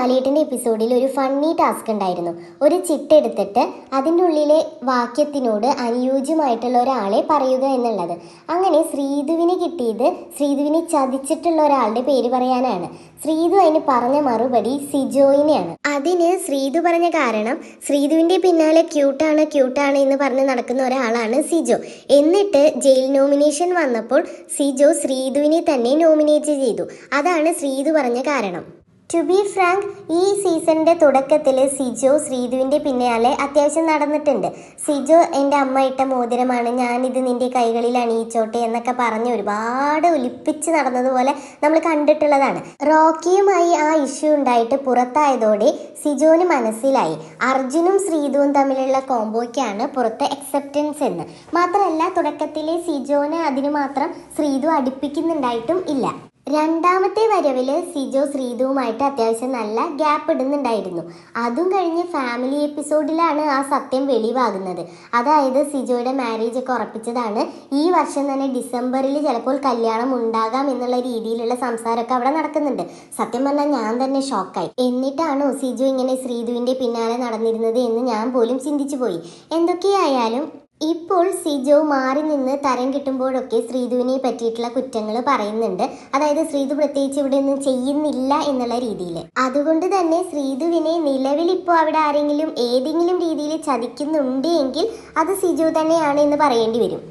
ലാലേട്ടന്റെ എപ്പിസോഡിൽ ഒരു ഫണ്ണി ടാസ്ക് ഉണ്ടായിരുന്നു. ഒരു ചിട്ടെടുത്തിട്ട് അതിന്റെ ഉള്ളിലെ വാക്യത്തിനോട് അനുയോജ്യമായിട്ടുള്ള ഒരാളെ പറയുക എന്നുള്ളത്. അങ്ങനെ ശ്രീധുവിന് കിട്ടിയത് ശ്രീധുവിനെ ചതിച്ചിട്ടുള്ള ഒരാളുടെ പേര് പറയാനാണ്. ശ്രീധു അതിന് പറഞ്ഞ മറുപടി സിജോയിനെയാണ്. അതിന് ശ്രീധു പറഞ്ഞ കാരണം ശ്രീധുവിന്റെ പിന്നാലെ ക്യൂട്ടാണ് ക്യൂട്ടാണ് എന്ന് പറഞ്ഞ് നടക്കുന്ന ഒരാളാണ് സിജോ. എന്നിട്ട് ജയിൽ നോമിനേഷൻ വന്നപ്പോൾ സിജോ ശ്രീധുവിനെ തന്നെ നോമിനേറ്റ് ചെയ്തു. അതാണ് ശ്രീധു പറഞ്ഞ കാരണം. ടു ബി ഫ്രാങ്ക് ഈ സീസണിന്റെ തുടക്കത്തിൽ സിജോ ശ്രീധുവിന്റെ പിന്നാലെ അത്യാവശ്യം നടന്നിട്ടുണ്ട്. സിജോ എന്റെ അമ്മ ഇട്ട മോതിരമാണ് ഞാനിത് നിന്റെ കൈകളിൽ അണിയിച്ചോട്ടെ എന്നൊക്കെ പറഞ്ഞ് ഒരുപാട് ഒലിപ്പിച്ച് നടന്നതുപോലെ നമ്മൾ കണ്ടിട്ടുള്ളതാണ്. റോക്കിയുമായി ആ ഇഷ്യൂ ഉണ്ടായിട്ട് പുറത്തായതോടെ സിജോന് മനസ്സിലായി. അർജുനും ശ്രീധുവും തമ്മിലുള്ള കോംബോയ്ക്കാണ് പുറത്ത് അക്സെപ്റ്റൻസ് എന്ന്. മാത്രമല്ല തുടക്കത്തിലെ സിജോനെ അതിനു മാത്രം ശ്രീധു അടുപ്പിക്കുന്നുണ്ടായിട്ടും ഇല്ല. രണ്ടാമത്തെ വരവിൽ സിജോ ശ്രീതുവുമായിട്ട് അത്യാവശ്യം നല്ല ഗ്യാപ്പ് ഇടുന്നുണ്ടായിരുന്നു. അതും കഴിഞ്ഞ് ഫാമിലി എപ്പിസോഡിലാണ് ആ സത്യം വെളിവാകുന്നത്. അതായത് സിജോയുടെ മാരേജ് ഒക്കെ ഉറപ്പിച്ചതാണ്. ഈ വർഷം തന്നെ ഡിസംബറിൽ ചിലപ്പോൾ കല്യാണം ഉണ്ടാകാം എന്നുള്ള രീതിയിലുള്ള സംസാരമൊക്കെ അവിടെ നടക്കുന്നുണ്ട്. സത്യം പറഞ്ഞാൽ ഞാൻ തന്നെ ഷോക്കായി എന്നിട്ടാണോ സിജു ഇങ്ങനെ ശ്രീധുവിന്റെ പിന്നാലെ നടന്നിരുന്നത് എന്ന് ഞാൻ പോലും ചിന്തിച്ചു പോയി. എന്തൊക്കെയായാലും ഇപ്പോൾ സിജോ മാറി നിന്ന് തരം കിട്ടുമ്പോഴൊക്കെ ശ്രീധുവിനെ പറ്റിയിട്ടുള്ള കുറ്റങ്ങൾ പറയുന്നുണ്ട്. അതായത് ശ്രീധു പ്രത്യേകിച്ച് ഇവിടെ ഒന്നും ചെയ്യുന്നില്ല എന്നുള്ള രീതിയിൽ. അതുകൊണ്ട് തന്നെ ശ്രീധുവിനെ നിലവിൽ ഇപ്പോൾ അവിടെ ആരെങ്കിലും ഏതെങ്കിലും രീതിയിൽ ചതിക്കുന്നുണ്ട് എങ്കിൽ അത് സിജു തന്നെയാണ് എന്ന് പറയേണ്ടി വരും.